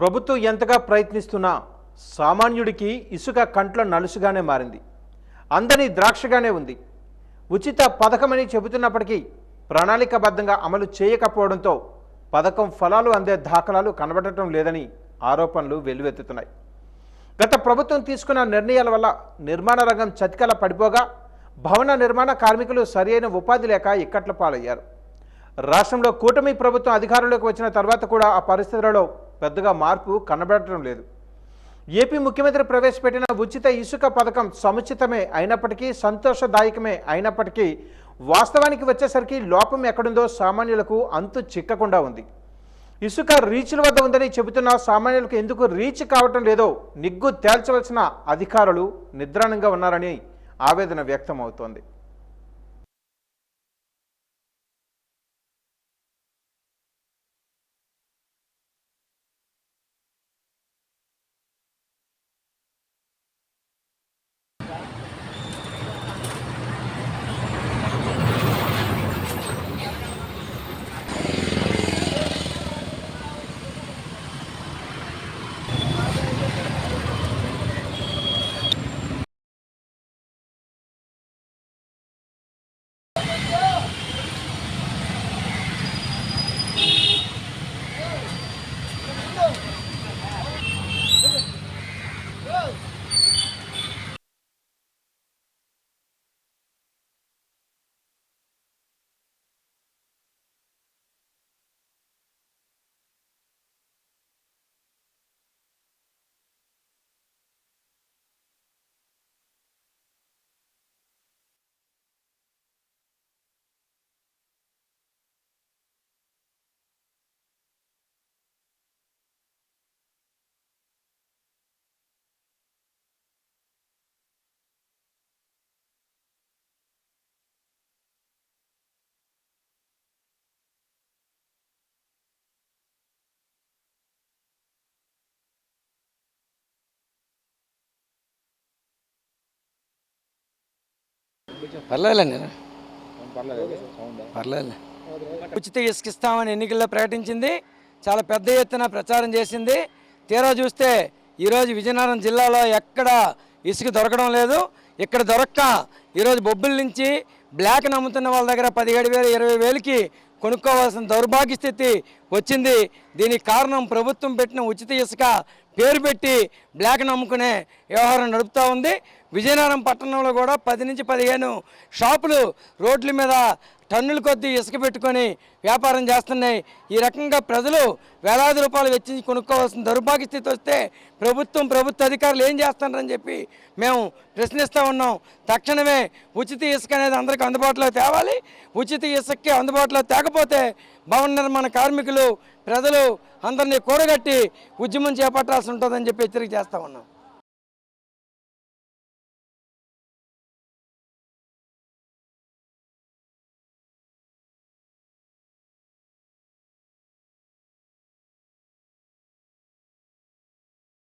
ప్రభుత్వం ఎంతగా ప్రయత్నిస్తున్నా సామాన్యుడికి ఇసుక కంట్లో నలుసుగానే మారింది. అందని ద్రాక్షగానే ఉంది. ఉచిత పథకమని చెబుతున్నప్పటికీ ప్రణాళికబద్ధంగా అమలు చేయకపోవడంతో పథకం ఫలాలు అందే దాఖలాలు కనబడటం లేదని ఆరోపణలు వెల్లువెత్తుతున్నాయి. గత ప్రభుత్వం తీసుకున్న నిర్ణయాల వల్ల నిర్మాణ రంగం చతికల పడిపోగా భవన నిర్మాణ కార్మికులు సరియైన ఉపాధి లేక ఇక్కట్ల పాలయ్యారు. రాష్ట్రంలో కూటమి ప్రభుత్వం అధికారంలోకి వచ్చిన తర్వాత కూడా ఆ పరిస్థితులలో పెద్దగా మార్పు కనబడటం లేదు. ఏపీ ముఖ్యమంత్రి ప్రవేశపెట్టిన ఉచిత ఇసుక పథకం సముచితమే అయినప్పటికీ సంతోషదాయకమే అయినప్పటికీ వాస్తవానికి వచ్చేసరికి లోపం ఎక్కడుందో సామాన్యులకు అంతు చిక్కకుండా ఉంది. ఇసుక రీచ్ల వద్ద ఉందని చెబుతున్న సామాన్యులకు ఎందుకు రీచ్ కావటం లేదో నిగ్గు తేల్చవలసిన అధికారులు నిద్రాణంగా ఉన్నారని ఆవేదన వ్యక్తం అవుతోంది పర్లేదులేండి. పర్లేదు ఉచిత ఇసుక ఇస్తామని ఎన్నికల్లో ప్రకటించింది. చాలా పెద్ద ఎత్తున ప్రచారం చేసింది. తీరా చూస్తే ఈరోజు విజయనగరం జిల్లాలో ఎక్కడ ఇసుక దొరకడం లేదు. ఇక్కడ దొరక్క ఈరోజు బొబ్బిల నుంచి బ్లాక్ నమ్ముతున్న వాళ్ళ దగ్గర పదిహేడు వేలు ఇరవై వేలకి కొనుక్కోవాల్సిన దౌర్భాగ్య స్థితి వచ్చింది. దీనికి కారణం ప్రభుత్వం పెట్టిన ఉచిత ఇసుక పేరు పెట్టి బ్లాక్ నమ్ముకునే వ్యవహారం నడుపుతూ ఉంది. విజయనగరం పట్టణంలో కూడా పది నుంచి పదిహేను షాపులు రోడ్ల మీద టన్నుల కొద్దీ ఇసుక పెట్టుకొని వ్యాపారం చేస్తున్నాయి. ఈ రకంగా ప్రజలు వేలాది రూపాయలు వెచ్చించి కొనుక్కోవాల్సిన దౌర్భాగ్య స్థితి వస్తే ప్రభుత్వం ప్రభుత్వ అధికారులు ఏం చేస్తున్నారని చెప్పి మేము ప్రశ్నిస్తూ ఉన్నాం. తక్షణమే ఉచిత ఇసుక అనేది అందరికీ అందుబాటులో తేవాలి. ఉచిత ఇసుకకి అందుబాటులో తేకపోతే భవన నిర్మాణ కార్మికులు ప్రజలు అందరినీ కూడగట్టి ఉద్యమం చేపట్టాల్సి ఉంటుందని చెప్పి హెచ్చరిక చేస్తూ ఉన్నాం.